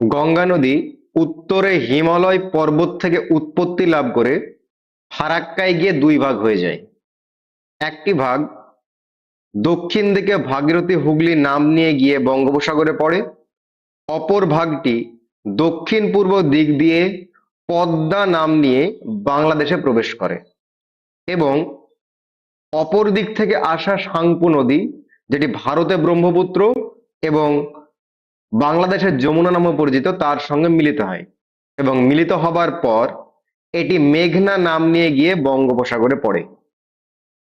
গঙ্গা নদী উত্তরে হিমালয় পর্বত থেকে উৎপত্তি লাভ করে ফারাক্কায় গিয়ে দুই ভাগ হয়ে যায়। একটি ভাগ দক্ষিণ দিকে ভাগীরথী হুগলি নাম নিয়ে গিয়ে বঙ্গোপসাগরে পড়ে, অপর ভাগটি দক্ষিণ পূর্ব দিক দিয়ে পদ্মা নাম নিয়ে বাংলাদেশে প্রবেশ করে এবং অপর দিক থেকে আসা সাংপু নদী, যেটি ভারতে ব্রহ্মপুত্র এবং বাংলাদেশের যমুনা নামে পরিচিত, তার সঙ্গে মিলিত হয়। এবং মিলিত হবার পর এটি মেঘনা নাম নিয়ে গিয়ে বঙ্গোপসাগরে পড়ে।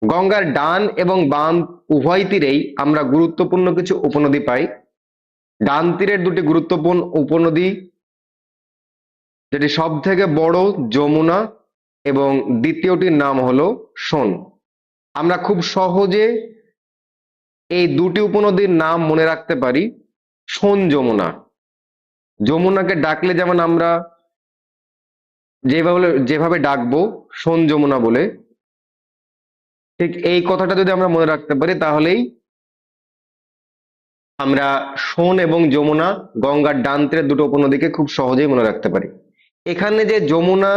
গঙ্গার ডান এবং বাম উভয় তীরেই আমরা গুরুত্বপূর্ণ কিছু উপনদী পাই। ডান তীরের দুটি গুরুত্বপূর্ণ উপনদী, যেটি সব থেকে বড় যমুনা এবং দ্বিতীয়টির নাম হলো সোন। আমরা খুব সহজে এই দুটি উপনদীর নাম মনে রাখতে পারি। সোন যমুনা। যমুনাকে ডাকলে যেমন আমরা যেভাবে যেভাবে ডাকবো সোন যমুনা বলে, ঠিক এই কথাটা যদি আমরা মনে রাখতে পারি, তাহলেই আমরা সোন এবং যমুনা গঙ্গার ডান দুটো উপনদীকে খুব সহজেই মনে রাখতে পারি। এখানে যে যমুনা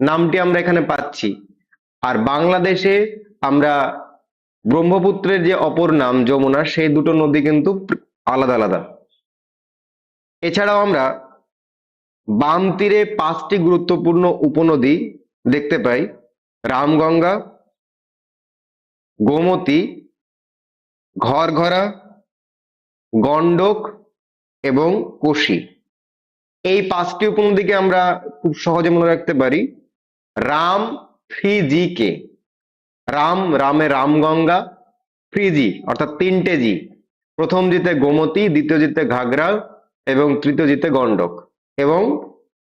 নামটি আমরা এখানে পাচ্ছি, আর বাংলাদেশে আমরা ব্রহ্মপুত্রের যে অপর নাম যমুনা, সেই দুটো নদী কিন্তু আলাদা আলাদা। এছাড়াও আমরা বাম তীরে পাঁচটি গুরুত্বপূর্ণ উপনদী দেখতে পাই। রামগঙ্গা, গোমতী, ঘরঘরা গন্ডক এবং কোশি। এই পাঁচটি উপনদীকে আমরা খুব সহজে মনে রাখতে পারি। রাম থ্রি জি কে? রাম, রামে রামগঙ্গা থ্রি জি অর্থাৎ তিনটে জি। প্রথম জিতে গোমতী, দ্বিতীয় জিতে ঘাগরা এবং তৃতীয় জিতে গন্ডক এবং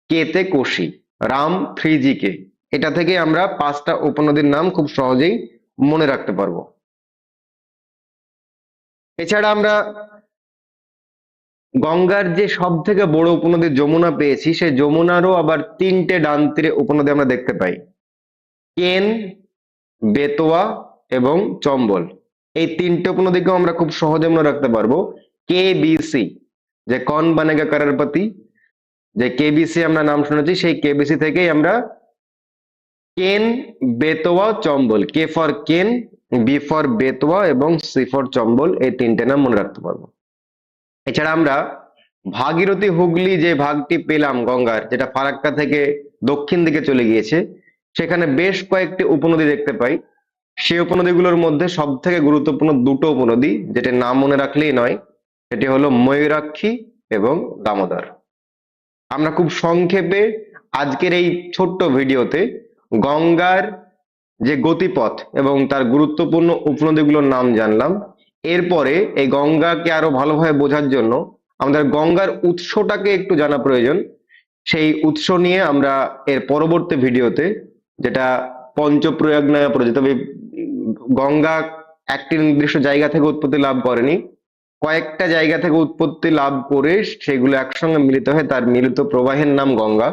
কেতে Kosi, Ram three G K এটা থেকে আমরা পাঁচটা উপনদীর নাম খুব সহজেই মনে রাখতে পারব। এছাড়া আমরা গঙ্গার যে সব থেকে বড় উপনদী যমুনা পেয়েছি, সেই যমুনারও আবার তিনটে ডান তীরে উপনদী আমরা দেখতে পাই। কেন, বেতোয়া এবং চম্বল। এই তিনটে উপনদীকেও আমরা খুব সহজে মনে রাখতে পারব কে বিসি যে কন বানেগা কারারপতি যে কে কেবিসি আমরা নাম শুনেছি, সেই কে কেবিসি থেকেই আমরা Ken, Betwa Chambal, K for Ken, B for Betwa এবং সি ফর চম্বল এই তিনটে নাম মনে রাখতে পারব। এছাড়া আমরা ভাগীরথী হুগলি যে ভাগটি পেলাম গঙ্গার, যেটা ফারাক্কা থেকে দক্ষিণ দিকে চলে গিয়েছে, সেখানে বেশ কয়েকটি উপনদী দেখতে পাই। সেই উপনদীগুলোর মধ্যে সব থেকে গুরুত্বপূর্ণ দুটো উপনদী যেটির নাম মনে রাখলেই নয়, সেটি হলো ময়ূরাক্ষী এবং দামোদর। আমরা খুব সংক্ষেপে আজকের এই ছোট্ট ভিডিওতে গঙ্গার যে গতিপথ এবং তার গুরুত্বপূর্ণ উপনদীগুলোর নাম জানলাম। এরপরে এই গঙ্গাকে আরও ভালোভাবে বোঝার জন্য আমাদের গঙ্গার উৎসটাকে একটু জানা প্রয়োজন। সেই উৎস নিয়ে আমরা এর পরবর্তী ভিডিওতে, যেটা পঞ্চপ্রয়াগ নামে পরিচিত গঙ্গা একটি নির্দিষ্ট জায়গা থেকে উৎপত্তি লাভ করেনি। কয়েকটা জায়গা থেকে উৎপত্তি লাভ করে সেগুলো একসঙ্গে মিলিত হয়ে তার মিলিত প্রবাহের নাম গঙ্গা।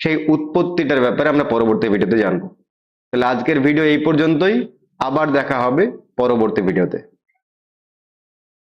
সেই উৎপত্তিটার ব্যাপারে আমরা পরবর্তী ভিডিওতে জানব। তাহলে আজকের ভিডিও এই পর্যন্তই। আবার দেখা হবে পরবর্তী ভিডিওতে।